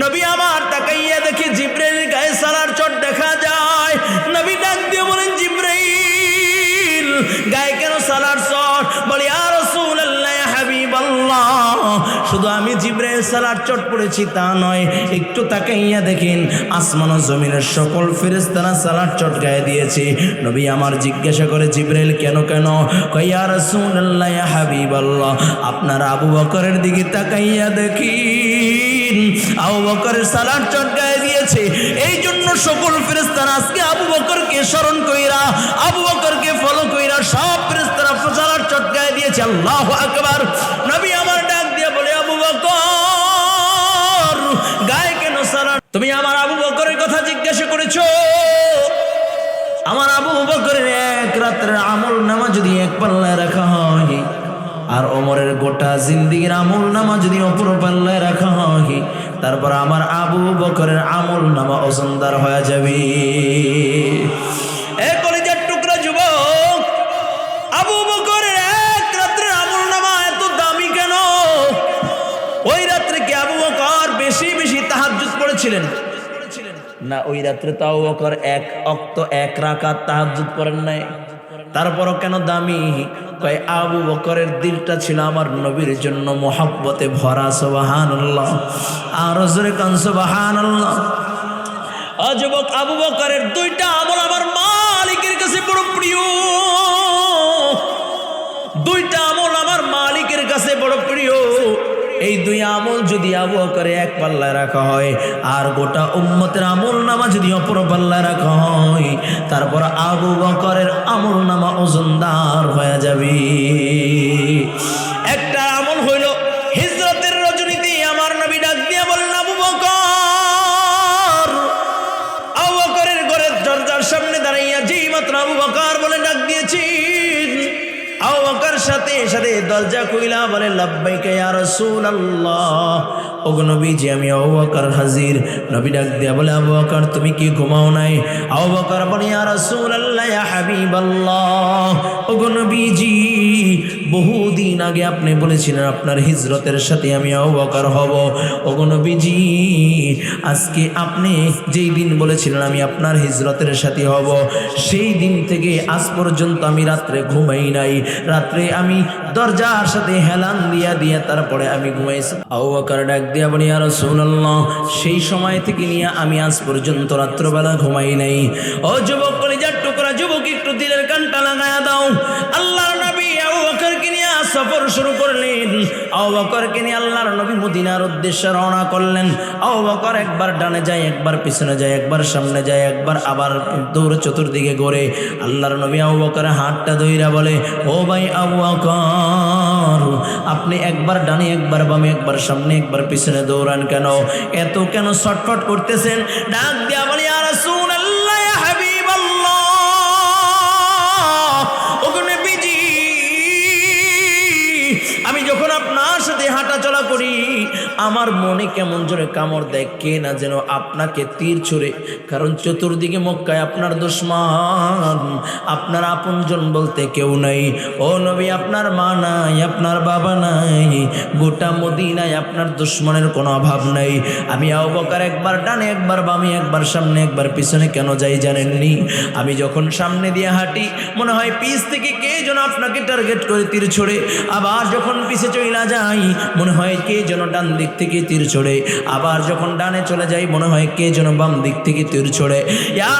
নবী আমার তাকাইয়া দেখি জিব্রাইল গায়ে সালার চট দেখা যায়। নবী ডাক দিয়ে বলেন, জিব্রাইল, গায়ে কেন সালার চট? বলি আর শুধু আমি জিব্রাইল সালার চট পড়েছি তা নয়। একটু তাকাইয়া দেখেন, আসমান ও জমিনের সকল ফেরেশতারা সালার চট গায়ে দিয়েছে। নবী আমার জিজ্ঞাসা করে, জিব্রাইল, কেন কেন? কইয়া রাসূলুল্লাহ হাবিবাল্লাহ, আপনার আবু বকরের দিকে তাকাইয়া দেখিন আবু বকরের সালার চট গায়ে দিয়েছে। এই জন্য সকল ফেরেশতারা আজকে আবু বকরকে স্মরণ কইরা, আবু বকরকে ফলো কইরা সব ফেরেশতারা সালার চট গায়ে দিয়েছে। আল্লাহু আকবার। নবী আমার ডাক দিয়ে বলে, আবু বকর, গায়ে কেন সালার তুমি আমার আবু বকরের কথা জিজ্ঞাসা করেছ। আমার আবু বকরের এক রাত্রের আমল নামা যদি এক পাল্লায় রাখা হয় আর ওমরের গোটা জিন্দিগির আমল নামা যদি অপর পাল্লায় রাখা হয়, তারপর আমার আবু বকরের আমল নামা ওজনদার হয়ে যাবে। এ টুকরা যুবক, আবু এক এত দামি কেন? ওই রাত্রে কি আবু বেশি বেশি না, ওই রাত্রে তাও বকর এক অক্ত এক রাকাত তাহাজ্জুদ করেন নাই। তারপরও কেন দামি? কয়, আবু বকরের দিলটা ছিল আমার নবীর জন্য মোহাব্বতে ভরা সোবাহান আর জোরে কান সোবাহান অযুবক আবু বকরের দুইটা আমল আমার মালিকের কাছে বড় প্রিয়। এই দুই আমল যদি আবু করে এক পাল্লায় রাখা হয়, আর গোটা উম্মতের আমল নামা যদি অপর পাল্লায় রাখা হয়, তারপর আবু বকরের আমল নামা ওজনদার হয়ে যাবে। দরজা কইলা বলে লব্বাইকে ইয়া রাসূলুল্লাহ। ওগো নবীজি আমি আবু বকর হাজির। নবী ডাক দিয়া বলে, আবু বকর, তুমি কি ঘুমাও নাই? আবু বলে, ইয়া রাসূলুল্লাহ বহুদিন আগে আপনি বলেছিলেন, আপনার হিজরতের সাথে আমি আবু হব। ওগো নবীজি, আজকে আপনি যেই দিন বলেছিলেন, আমি আপনার হিজরতের সাথে হব, সেই দিন থেকে আজ পর্যন্ত আমি রাত্রে ঘুমাই নাই। রাত্রে আমি দরজার সাথে হেলান দিয়া দিয়া তারপরে আমি ঘুমাইছি। আবু বকর ডাক দিয়া বলি সেই সময় থেকে নিয়ে আমি আজ পর্যন্ত রাত্রবেলা ঘুমাই নাই। ও যুবক কলিজার টুকরা যুবক, একটু দিলের কানটা লাগায়া দাও। আল্লাহর সফর শুরু করলেন। আবু বকরকে নিয়ে আল্লাহর নবী মদিনার উদ্দেশ্যে রওনা করলেন। আবু বকর একবার ডানে যায়, একবার পিছনে যায়, একবার সামনে যায়, একবার আবার দৌড় চতুর্দিকে ঘোরে। আল্লাহর নবী আবু বকরের হাতটা ধইরা বলে, ও ভাই আবু বকর, আপনি একবার ডানে, একবার বামে, একবার সামনে, একবার পিছনে দৌড়ান কেন? এত কেন শটফট করতেছেন? ডাক দিয়া বলি আমার মনে কেমন জোরে কামড় দেয়, কে না যেন আপনাকে তীর ছুড়ে। কারণ চতুর্দিকে মক্কায় আপনার দুশ্মন, আপনার আপনজন বলতে কেউ নাই। ও নবী, আপনার মা নাই, আপনার বাবা নাই, গোটা মদিনায় আপনার দুশ্মনের কোনো অভাব নাই। আমি আবকার একবার ডানে, একবার বামে, একবার সামনে, একবার পিছনে কেন যাই জানেননি? আমি যখন সামনে দিয়ে হাঁটি, মনে হয় পিস থেকে কে যেন আপনাকে টার্গেট করে তীর ছড়ে। আবার যখন পিছে চইলা যাই, মনে হয় কে যেন ডান দিক থেকে তীর ছোড়ে। আবার যখন ডানে চলে যাই, মনে হয় কে যেন বাম দিক থেকে তীর ছোড়ে। ইয়া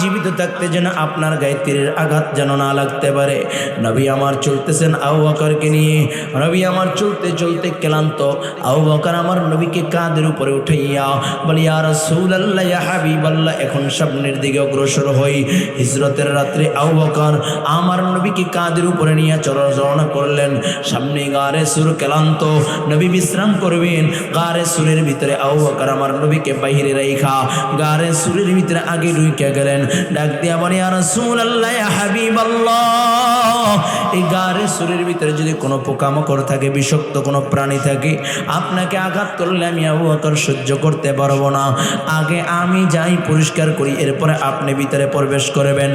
জীবিত থাকতে যেন আপনার গায়ে তীরের আঘাত যেন না লাগতে পারে। নবী আমার চলতেছেন আবু বকরকে নিয়ে। নবী আমার চলতে চলতে ক্লান্ত। আবু বকর আমার নবীকে কাঁধের উপরে উঠাইয়া বলি আর রাসূলুল্লাহ, ইয়া হাবিবাল্লাহ, এখন সামনের দিকে অগ্রসর হই। হিজরতের রাত্রে আবু বকর আমার নবীকে কাঁধের উপরে নিয়ে চলাচলনা করলেন। সামনে গারে সুর ক্লান্ত। নবী বিশ্রাম করবেন। গারে সুরের ভিতরে আবু বকর আমার নবীকে বাহিরে রাইখা। গারে সুরের ভিতরে আগে ঢুইকে গেলেন। ডাক দিয়া বলে আর রাসূলুল্লাহ, ইয়া হাবিবাল্লাহ। এই গাড়ের শরীরের ভিতরে যদি কোনো পোকামাকড় থাকে, বিষাক্ত কোনো প্রাণী থাকে, আপনাকে আঘাত করলে আমি আবু বকর সহ্য করতে পারব না। আগে আমি যাই পরিষ্কার করি, এরপরে আপনি ভিতরে প্রবেশ করবেন।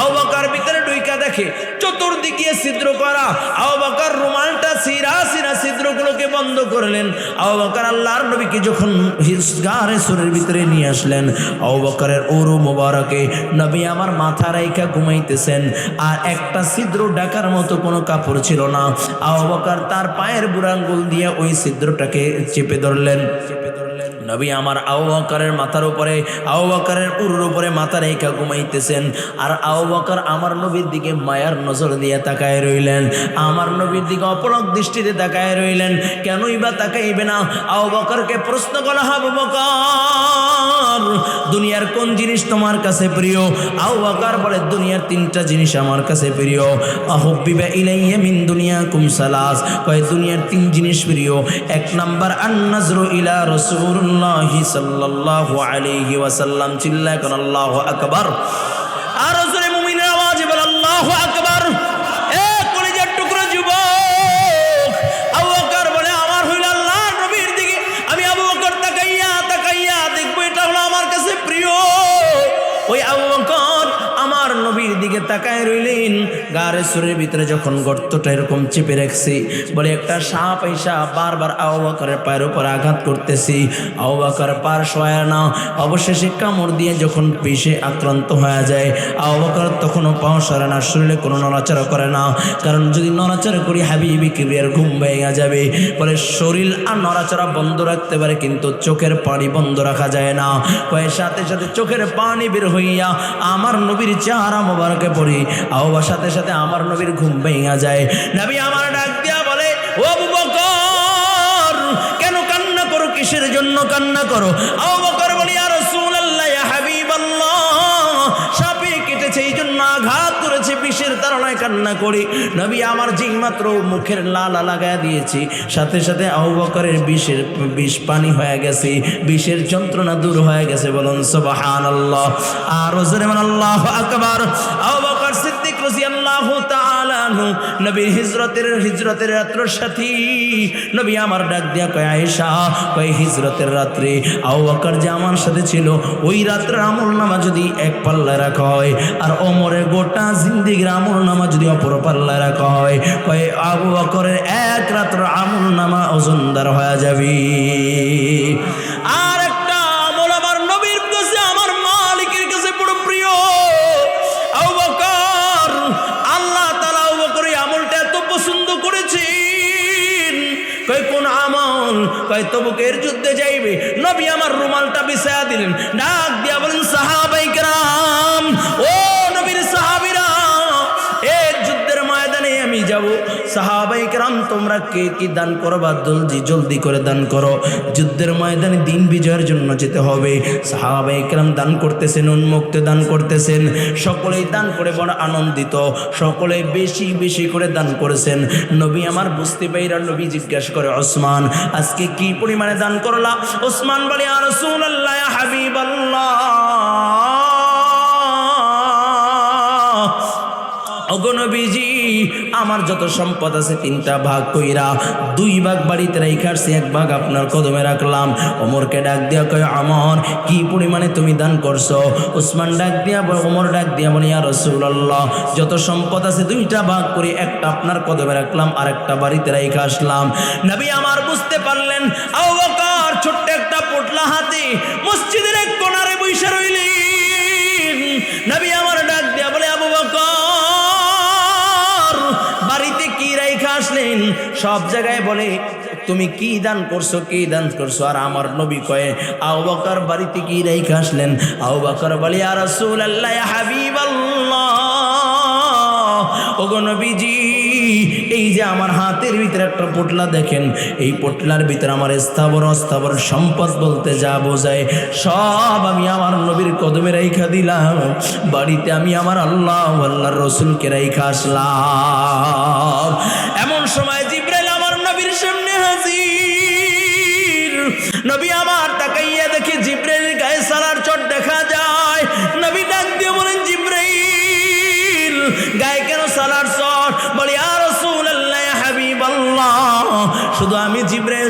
আবু বকর ভিতরে ডুইকা দেখে চতুর্দিকে ছিদ্র করা। আবু বকর রুমালটা সিরা সিরা ছিদ্রগুলোকে বন্ধ করলেন। আবু বকর আল্লাহর নবীকে যখন গাড়ে সুরের ভিতরে নিয়ে আসলেন, আবু বকরের ওরু মোবারকে নবী আমার মাথা রাইখা ঘুমাইতেছেন, আর একটা ছিদ্র ডাকার মতো কোনো কাপড় ছিল না। আবু বকর তার পায়ের বুড়াঙ্গুল দিয়ে ওই ছিদ্রটাকে চেপে ধরলেন চেপে ধরলেন। নবী আমার আবু বকরের মাথার উপরে, আবু বকরের উরুর উপরে মাথা রেখা ঘুমাইতেছেন। আর আবু বকর আমার নবীর দিকে মায়ার নজর দিয়ে তাকায় রইলেন। আমার নবীর দিকে অপলক দৃষ্টিতে তাকায় রইলেন। কেনই বা তাকাইবে না? আবু বকরকে প্রশ্ন করা হবে দুনিয়ার কোন জিনিস তোমার কাছে প্রিয়? আবু বকর বলে, দুনিয়ার তিনটা জিনিস আমার কাছে প্রিয়। আহব্বিবা ইলাইয়া মিন দুনিয়াকুম সালাস। কয়, দুনিয়ার তিন জিনিস প্রিয়। এক নাম্বার, আন নাজরু ইলা রাসূলুল্লাহি সাল্লাল্লাহু আলাইহি ওয়াসাল্লাম আল্লাহু আকবার। দিকে তাকায় রইলেন। গারে সুরের ভিতরে যখন গর্তটা এরকম চেপে বলে একটা সাপ এসা বারবার পায়ের উপর আঘাত করতেছি। পার সয় না, অবশেষে কামড় দিয়ে যখন আক্রান্ত হয়ে যায় তখনও পাও না, শরীরে কোনো নড়াচড়া করে না। কারণ যদি নড়াচড়া করি কিবিয়ার ঘুম ভেঙে যাবে। বলে শরীর আর নড়াচড়া বন্ধ রাখতে পারে, কিন্তু চোখের পানি বন্ধ রাখা যায় না। সাথে সাথে চোখের পানি বের হইয়া আমার নবীর চেহারা মোবারকে পড়ি। আহবার সাথে সাথে আমার নবীর ঘুম ভেঙে যায়। নবী আমার ডাক দিয়া বলে, ও বকর, কেন কান্না করো? কিসের জন্য কান্না করো? আবু বিষের তারণায় কান্না করি। নবী আমার যেই মাত্র মুখের লালা লাগায় দিয়েছি, সাথে সাথে আবু বকরের বিষের, বিষ পানি হয়ে গেছে, বিষের যন্ত্রণা দূর হয়ে গেছে বলুন, সুবহানাল্লাহ। আর জোরে বলুন, আল্লাহু আকবার। আবু বকর সিদ্দিক তাআলা আনহু, নবীর হিজরতের হিজরতের রাত্র সাথী। নবী আমার ডাক দিয়া কয়, আয়েশা, কয়, হিজরতের রাত্রে বকর যে আমার সাথে ছিল, ওই রাত্রে আমল নামা যদি এক পাল্লায় রাখা হয়, আর ওমরের গোটা নামা যদি অপর কয় আবু এক রাত্র নামা ওজনদার হয়ে যাবে। আর একটা আমল আমার নবীর কাছে, আমার মালিকের কাছে প্রিয়। আবু বকর, আল্লাহ তাআলা আবু বকর এই আমলটা এত পছন্দ করেছেন। কোন আমল? কয় তবুকের যুদ্ধে যাইবে? নবী আমার রুমালটা বিছায়া দিলেন, ডাক দিয়া বলেন, সাহাবাই যাব। সাহাবাই কেরাম, তোমরা কে কি দান করবা জলদি জলদি করে দান করো? যুদ্ধের ময়দানে দিন বিজয়ের জন্য যেতে হবে। সাহাবাই কেরাম দান করতেছেন, উন্মুক্ত দান করতেছেন। সকলেই দান করে বড় আনন্দিত। সকলে বেশি বেশি করে দান করেছেন। নবী আমার বুঝতে পাইরা নবী জিজ্ঞাসা করে, ওসমান, আজকে কি পরিমাণে দান করলা? ওসমান বলে আর রাসূলুল্লাহ, ইয়া হাবিবাল্লাহ। অগণবীজি আমার যত সম্পদ আছে তিনটা ভাগ কইরা দুই ভাগ বাড়িতে রাইখারছি এক ভাগ আপনার কদমে রাখলাম। ওমরকে ডাক দিয়া কয়, আমর, কি পরিমাণে তুমি দান করছ? উসমান ডাক দিয়া ওমর ডাক দিয়া বলে, ইয়া রাসূলুল্লাহ, যত সম্পদ আছে দুইটা ভাগ করে, একটা আপনার কদমে রাখলাম আর একটা বাড়িতে রাইখা আসলাম। নবী আমার বুঝতে পারলেন ছোট্ট একটা পোটলা হাতে মসজিদের এক কোণারে বইসা রইলেন সব জায়গায় বলে, তুমি কি দান করছ, কি দান করছ? আর আমার নবী কয়ে আউ বকর বাড়িতে কি রাইখা আসলেন? আউ বকর বলে আর আল্লাহ নবীজি, এই যে আমার হাতের ভিতরে একটা পোটলা দেখেন, এই পোটলার ভিতরে আমার স্থাবর অস্থাবর সম্পদ বলতে যা বোঝায়, সব আমি আমার নবীর কদমে রাইখা দিলাম। বাড়িতে আমি আমার আল্লাহ আল্লাহর রসুলকে রাইখা আসলাম। এমন সময় সামনে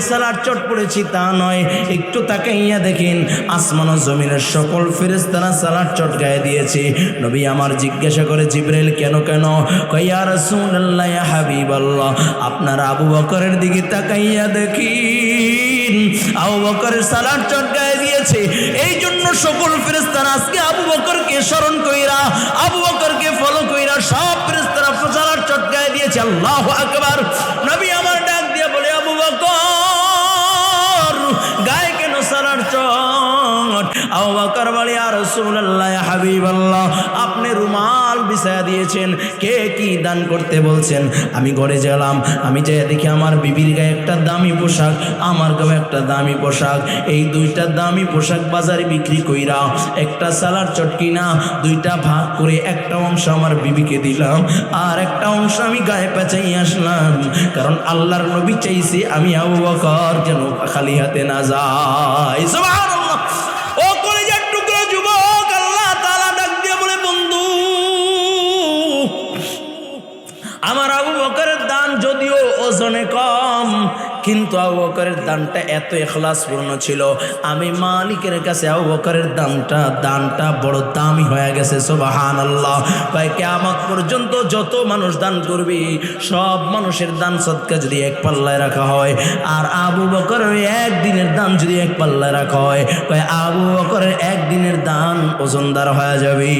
সালার চট পড়েছি তা নয়। একটু তাকাইয়া দেখেন, আসমান ও জমিনের সকল ফেরেস্তারা সালার চট গায়ে দিয়েছে। নবী আমার জিজ্ঞাসা করে, জিব্রাইল, কেন কেন? কইয়া রাসূলুল্লাহ, ইয়া হাবিবাল্লাহ। আপনার আবু বকরের দিকে তাকাইয়া দেখিন, আবু বকরের সালার চট গায়ে দিয়েছে। এই জন্য সকল ফেরেস্তারা আজকে আবু বকরকে স্মরণ কইরা, আবু বকরকে ফলো কইরা সব ফেরেস্তারা সালার চট গায়ে দিয়েছে। আল্লাহু আকবার। নবী চট আবু বকর বলে আর রাসূলুল্লাহ হাবিবাল্লাহ, আপনি রুমাল বিছায়া দিয়েছেন। কে কি দান করতে বলছেন? আমি ঘরে গেলাম। আমি যাই দেখি আমার বিবির গায়ে একটা দামি পোশাক, আমার গায়ে একটা দামি পোশাক। এই দুইটা দামি পোশাক বাজারে বিক্রি কইরা একটা সালার চটকি না, দুইটা ভাগ করে একটা অংশ আমার বিবিকে দিলাম। আর একটা অংশ আমি গায়ে পেঁচাই আসলাম। কারণ আল্লাহর নবী চাইছে আমি আবু বকর যেন খালি হাতে না যাই কিন্তু আবু বকরের দানটা এত এখলাসপূর্ণ ছিল। আমি মালিকের কাছে আবু বকরের দানটা দানটা বড় দামি হয়ে গেছে সোবাহান আল্লাহ কয় কেয়ামত পর্যন্ত যত মানুষ দান করবে, সব মানুষের দান সৎকা যদি এক পাল্লায় রাখা হয়, আর আবু বকরের একদিনের দান যদি এক পাল্লায় রাখা হয় কয় আবু বকরের একদিনের দান ওজনদার হয়ে যাবে।